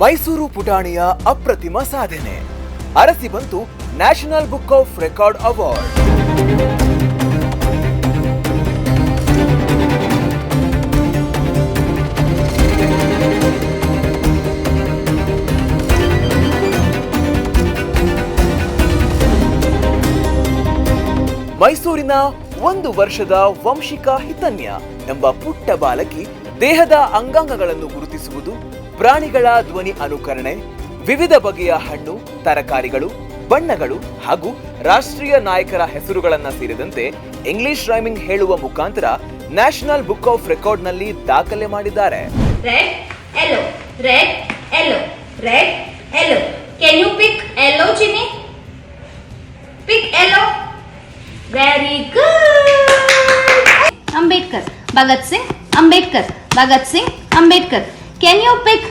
ಮೈಸೂರು ಪುಟಾಣಿಯ ಅಪ್ರತಿಮ ಸಾಧನೆ. ಅರಸಿ ಬಂತು national book of record award. ಮೈಸೂರಿನ ಒಂದು ವರ್ಷದ ವಂಶಿಕ ಹಿತನ್ಯ ಎಂಬ ಪುಟ್ಟ ಬಾಲಕಿ ದೇಹದ ಅಂಗಾಂಗಗಳನ್ನು ಗುರುತಿಸುವುದು ಪ್ರಾಣಿಗಳ ಧ್ವನಿ ಅನುಕರಣೆ ವಿವಿಧ ಬಗೆಯ ಹಣ್ಣು ತರಕಾರಿಗಳು ಬಣ್ಣಗಳು ಹಾಗೂ ರಾಷ್ಟ್ರೀಯ ನಾಯಕರ ಹೆಸರುಗಳನ್ನು ಸೇರಿದಂತೆ ಇಂಗ್ಲಿಷ್ ರೈಮಿಂಗ್ ಹೇಳುವ ಮುಖಾಂತರ ನ್ಯಾಷನಲ್ ಬುಕ್ ಆಫ್ ರೆಕಾರ್ಡ್ನಲ್ಲಿ ದಾಖಲೆ ಮಾಡಿದ್ದಾರೆ. Ambedkar Bhagat Singh Ambedkar Bhagat Singh Can you you pick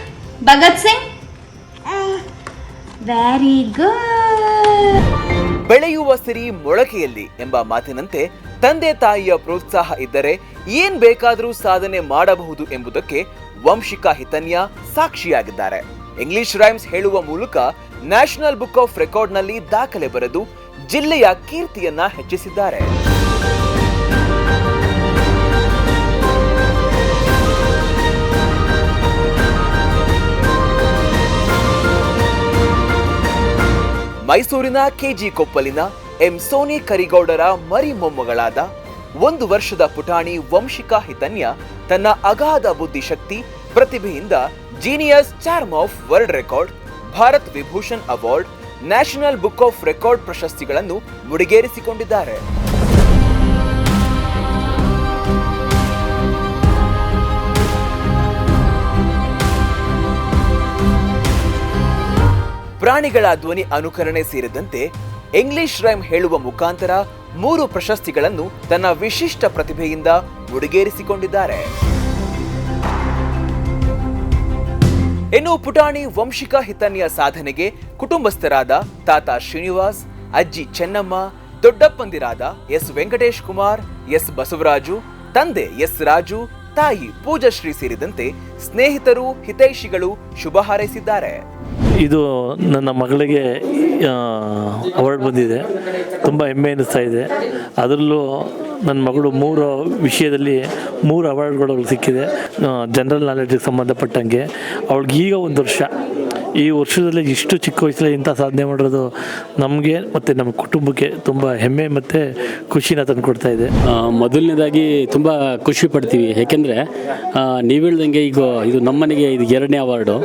Bhagat Singh very good. ಬೆಳೆಯುವ ಸಿರಿ ಮೊಳಕೆಯಲ್ಲಿ ಎಂಬ ಮಾತಿನಂತೆ ತಂದೆ ತಾಯಿಯ ಪ್ರೋತ್ಸಾಹ ಇದ್ದರೆ ಏನ್ ಬೇಕಾದರೂ ಸಾಧನೆ ಮಾಡಬಹುದು ಎಂಬುದಕ್ಕೆ ವಂಶಿಕಾ ಹಿತನ್ಯ ಸಾಕ್ಷಿಯಾಗಿದ್ದಾರೆ. ಇಂಗ್ಲಿಷ್ ರೈಮ್ಸ್ ಹೇಳುವ ಮೂಲಕ ನ್ಯಾಷನಲ್ ಬುಕ್ ಆಫ್ ರೆಕಾರ್ಡ್ನಲ್ಲಿ ದಾಖಲೆ ಬರೆದು ಜಿಲ್ಲೆಯ ಕೀರ್ತಿಯನ್ನ ಹೆಚ್ಚಿಸಿದ್ದಾರೆ. ಮೈಸೂರಿನ ಕೆಜಿ ಕೊಪ್ಪಲಿನ ಎಂ ಸೋನಿ ಕರಿಗೌಡರ ಮರಿ ಮೊಮ್ಮಗಳಾದ ಒಂದು ವರ್ಷದ ಪುಟಾಣಿ ವಂಶಿಕಾ ಹಿತನ್ಯ ತನ್ನ ಅಗಾಧ ಬುದ್ಧಿಶಕ್ತಿ ಪ್ರತಿಭೆಯಿಂದ genius charm of world record, Bharat Vibhushan award, national book of record ಪ್ರಶಸ್ತಿಗಳನ್ನು ಮುಡಿಗೇರಿಸಿಕೊಂಡಿದ್ದಾರೆ. ಪ್ರಾಣಿಗಳ ಧ್ವನಿ ಅನುಕರಣೆ ಸೇರಿದಂತೆ ಇಂಗ್ಲಿಷ್ ರೈಮ್ ಹೇಳುವ ಮುಖಾಂತರ ಮೂರು ಪ್ರಶಸ್ತಿಗಳನ್ನು ತನ್ನ ವಿಶಿಷ್ಟ ಪ್ರತಿಭೆಯಿಂದ ಮುಡಿಗೇರಿಸಿಕೊಂಡಿದ್ದಾರೆ. ಇನ್ನು ಪುಟಾಣಿ ವಂಶಿಕ ಹಿತನ್ಯ ಸಾಧನೆಗೆ ಕುಟುಂಬಸ್ಥರಾದ ತಾತ ಶ್ರೀನಿವಾಸ್, ಅಜ್ಜಿ ಚೆನ್ನಮ್ಮ, ದೊಡ್ಡಪ್ಪಂದಿರಾದ ಎಸ್ ವೆಂಕಟೇಶ್ ಕುಮಾರ್, ಎಸ್ ಬಸವರಾಜು, ತಂದೆ ಎಸ್ ರಾಜು, ತಾಯಿ ಪೂಜಶ್ರೀ ಸೇರಿದಂತೆ ಸ್ನೇಹಿತರು ಹಿತೈಷಿಗಳು ಶುಭ ಹಾರೈಸಿದ್ದಾರೆ. ಇದು ನನ್ನ ಮಗಳಿಗೆ ಅವಾರ್ಡ್ ಬಂದಿದೆ. ತುಂಬ ಹೆಮ್ಮೆ ಅನ್ನಿಸ್ತಾ ಇದೆ. ಅದರಲ್ಲೂ ನನ್ನ ಮಗಳು ಮೂರು ವಿಷಯದಲ್ಲಿ ಮೂರು ಅವಾರ್ಡ್ಗಳು ಸಿಕ್ಕಿದೆ. ಜನರಲ್ ನಾಲೆಡ್ಜಿಗೆ ಸಂಬಂಧಪಟ್ಟಂಗೆ. ಅವಳಿಗೆ ಈಗ ಒಂದು ವರ್ಷ. ಈ ವರ್ಷದಲ್ಲಿ ಇಷ್ಟು ಚಿಕ್ಕ ವಯಸ್ಸಲ್ಲಿ ಇಂಥ ಸಾಧನೆ ಮಾಡಿರೋದು ನಮಗೆ ಮತ್ತು ನಮ್ಮ ಕುಟುಂಬಕ್ಕೆ ತುಂಬ ಹೆಮ್ಮೆ ಮತ್ತು ಖುಷಿನ ತಂದುಕೊಡ್ತಾ ಇದೆ. ಮೊದಲನೇದಾಗಿ ತುಂಬ ಖುಷಿ ಪಡ್ತೀವಿ. ಏಕೆಂದರೆ ನೀವು ಹೇಳ್ದಂಗೆ ಈಗ ಇದು ನಮ್ಮನೆಗೆ ಇದು ಎರಡನೇ ಅವಾರ್ಡು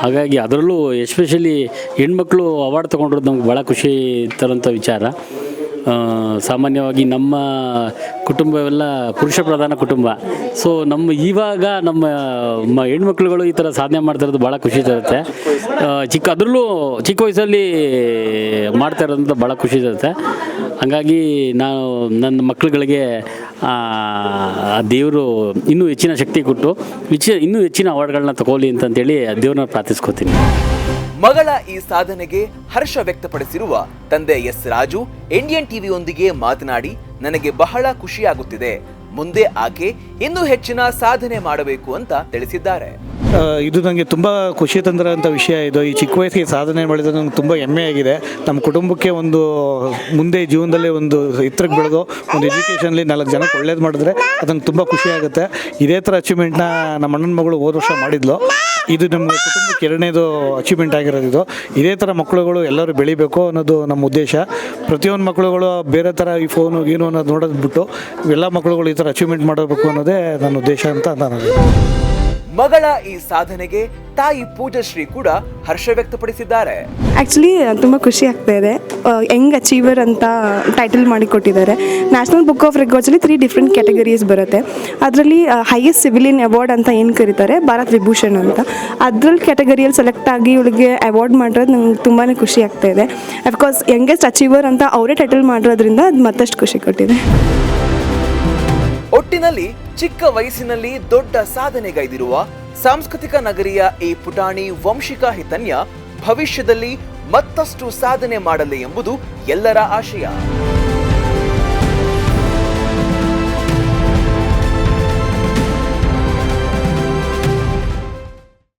ಹಾಗಾಗಿ ಅದರಲ್ಲೂ ಎಸ್ಪೆಷಲಿ ಹೆಣ್ಮಕ್ಳು ಅವಾರ್ಡ್ ತೊಗೊಂಡಿರೋದು ನಮ್ಗೆ ಭಾಳ ಖುಷಿ ತರೋಂಥ ವಿಚಾರ. ಸಾಮಾನ್ಯವಾಗಿ ನಮ್ಮ ಕುಟುಂಬವೆಲ್ಲ ಪುರುಷ ಪ್ರಧಾನ ಕುಟುಂಬ. ಸೊ ನಮ್ಮ ಇವಾಗ ನಮ್ಮ ಹೆಣ್ಮಕ್ಳುಗಳು ಈ ಥರ ಸಾಧನೆ ಮಾಡ್ತಾ ಇರೋದು ಭಾಳ ಖುಷಿ ತರುತ್ತೆ. ಚಿಕ್ಕ, ಅದರಲ್ಲೂ ಚಿಕ್ಕ ವಯಸ್ಸಲ್ಲಿ ಮಾಡ್ತಾ ಇರೋದಂತ ಭಾಳ ಖುಷಿ ತರುತ್ತೆ. ಹಾಗಾಗಿ ನಾನು ನನ್ನ ಮಕ್ಕಳುಗಳಿಗೆ ದೇವರು ಇನ್ನೂ ಹೆಚ್ಚಿನ ಶಕ್ತಿ ಕೊಟ್ಟು, ಹೆಚ್ಚಿನ, ಇನ್ನೂ ಹೆಚ್ಚಿನ ಅವಾರ್ಡ್ಗಳನ್ನ ತಗೊಳ್ಳಿ ಅಂತಂತೇಳಿ ದೇವ್ರನ್ನ ಪ್ರಾರ್ಥಿಸ್ಕೊತೀನಿ. ಮಗಳ ಈ ಸಾಧನೆಗೆ ಹರ್ಷ ವ್ಯಕ್ತಪಡಿಸಿರುವ ತಂದೆ ಎಸ್ ರಾಜು ಇಂಡಿಯನ್ ಟಿವಿಯೊಂದಿಗೆ ಮಾತನಾಡಿ, ನನಗೆ ಬಹಳ ಖುಷಿಯಾಗುತ್ತಿದೆ. ಮುಂದೆ ಆಕೆ ಇನ್ನೂ ಹೆಚ್ಚಿನ ಸಾಧನೆ ಮಾಡಬೇಕು ಅಂತ ತಿಳಿಸಿದ್ದಾರೆ. ಇದು ನನಗೆ ತುಂಬ ಖುಷಿ ತಂದಿರೋಂಥ ವಿಷಯ ಇದು. ಈ ಚಿಕ್ಕ ವಯಸ್ಸಿಗೆ ಸಾಧನೆ ಮಾಡಿದ್ರೆ ನನಗೆ ತುಂಬ ಹೆಮ್ಮೆಯಾಗಿದೆ. ನಮ್ಮ ಕುಟುಂಬಕ್ಕೆ ಒಂದು ಮುಂದೆ ಜೀವನದಲ್ಲಿ ಒಂದು ಎತ್ತರಕ್ಕೆ ಬೆಳೆದು ಒಂದು ಎಜುಕೇಷನಲ್ಲಿ ನಾಲ್ಕು ಜನಕ್ಕೆ ಒಳ್ಳೇದು ಮಾಡಿದ್ರೆ ಅದಂಗೆ ತುಂಬ ಖುಷಿ ಆಗುತ್ತೆ ಇದೇ ಥರ ಅಚೀವ್ಮೆಂಟ್ನ ನಮ್ಮ ಅಣ್ಣನ ಮಗಳು ಹೋದ ವರ್ಷ ಮಾಡಿದ್ಲು. ಇದು ನಮ್ಮ ಕುಟುಂಬಕ್ಕೆ ಎರಡನೇದು ಅಚೀವ್ಮೆಂಟ್ ಆಗಿರೋದು ಇದು. ಇದೇ ಥರ ಮಕ್ಕಳುಗಳು ಎಲ್ಲರೂ ಬೆಳಿಬೇಕು ಅನ್ನೋದು ನಮ್ಮ ಉದ್ದೇಶ. ಪ್ರತಿಯೊಂದು ಮಕ್ಕಳುಗಳು ಬೇರೆ ಥರ ಈ ಫೋನು ಏನು ಅನ್ನೋದು ನೋಡೋದು ಬಿಟ್ಟು ಎಲ್ಲ ಮಕ್ಕಳುಗಳು ಈ ಥರ ಅಚೀವ್ಮೆಂಟ್ ಮಾಡಬೇಕು ಅನ್ನೋದೇ ನನ್ನ ಉದ್ದೇಶ ಅಂತ ನಾನು ಮಗಳ ಈ ಸಾಧನೆಗೆ ತಾಯಿ ಪೂಜಶ್ರೀ ಕೂಡ ಹರ್ಷ ವ್ಯಕ್ತಪಡಿಸಿದ್ದಾರೆ. ಆ್ಯಕ್ಚುಲಿ ತುಂಬ ಖುಷಿ ಆಗ್ತಾ ಇದೆ. ಯಂಗ್ ಅಚೀವರ್ ಅಂತ ಟೈಟಲ್ ಮಾಡಿ ಕೊಟ್ಟಿದ್ದಾರೆ. ನ್ಯಾಷನಲ್ ಬುಕ್ ಆಫ್ ರೆಕಾರ್ಡ್ಸಲ್ಲಿ ತ್ರೀ ಡಿಫ್ರೆಂಟ್ ಕ್ಯಾಟಗರೀಸ್ ಬರುತ್ತೆ. ಅದರಲ್ಲಿ ಹೈಯೆಸ್ಟ್ ಸಿವಿಲಿಯನ್ ಅವಾರ್ಡ್ ಅಂತ ಏನು ಕರೀತಾರೆ? ಭಾರತ್ ವಿಭೂಷಣ್ ಅಂತ. ಅದ್ರಲ್ಲಿ ಕ್ಯಾಟಗರಿಯಲ್ಲಿ ಸೆಲೆಕ್ಟ್ ಆಗಿ ಇವಳಿಗೆ ಅವಾರ್ಡ್ ಮಾಡಿರೋದು ನಂಗೆ ತುಂಬಾ ಖುಷಿ ಆಗ್ತಾ ಇದೆ. ಅಫ್ಕೋರ್ಸ್ ಯಂಗೆಸ್ಟ್ ಅಚೀವರ್ ಅಂತ ಅವರೇ ಟೈಟಲ್ ಮಾಡಿರೋದ್ರಿಂದ ಅದು ಮತ್ತಷ್ಟು ಖುಷಿ ಕೊಟ್ಟಿದೆ. ಒಟ್ಟಿನಲ್ಲಿ ಚಿಕ್ಕ ವಯಸ್ಸಿನಲ್ಲಿ ದೊಡ್ಡ ಸಾಧನೆಗೈದಿರುವ ಸಾಂಸ್ಕೃತಿಕ ನಗರಿಯ ಈ ಪುಟಾಣಿ ವಂಶಿಕಾ ಹಿತನ್ಯ ಭವಿಷ್ಯದಲ್ಲಿ ಮತ್ತಷ್ಟು ಸಾಧನೆ ಮಾಡಲಿ ಎಂಬುದು ಎಲ್ಲರ ಆಶಯ.